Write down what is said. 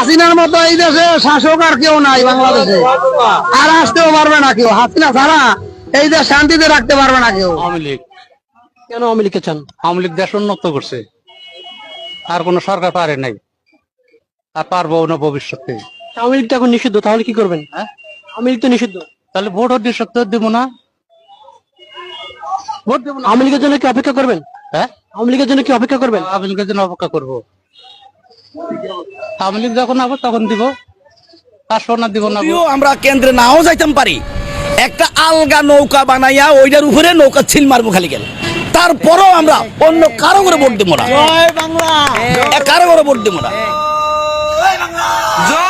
হাসিনার মতো এই দেশে শাসক আর কেউ নাই বাংলাদেশে। আর আসতেও পারবে না কেউ। হাসিনা ছাড়া এই দেশ শান্তিতে রাখতে পারবে না কেউ। আওয়ামী লীগ। কেন আওয়ামী লীগকে চান? আওয়ামী লীগ দেশ উন্নত করছে। আর কোন সরকার পারে নাই। আর পারব না ভবিষ্যতে। আওয়ামী লীগ তো এখন নিষিদ্ধ তাহলে কি করবেন? হ্যাঁ? আওয়ামী লীগ তো নিষিদ্ধ। তাহলে ভোট হতে সত্য দেবো না। ভোট দেবো না। আওয়ামী লীগের জন্য কি অপেক্ষা করবেন? হ্যাঁ? আওয়ামী লীগের জন্য কি অপেক্ষা করবেন? আওয়ামী লীগের জন্য অপেক্ষা করব। আওয়ামী লীগ যখন আবো তখন দিব। না দিব না আমরা কেন্দ্রে নাও যাইতাম পারি একটা আলগা নৌকা বানাইয়া ওইটার উপরে নৌকা ছিল মারবো খালি গেল। তারপরও আমরা অন্য কারও করে ভোট দেবো না। কারও করে ভোট দেবো না। Action,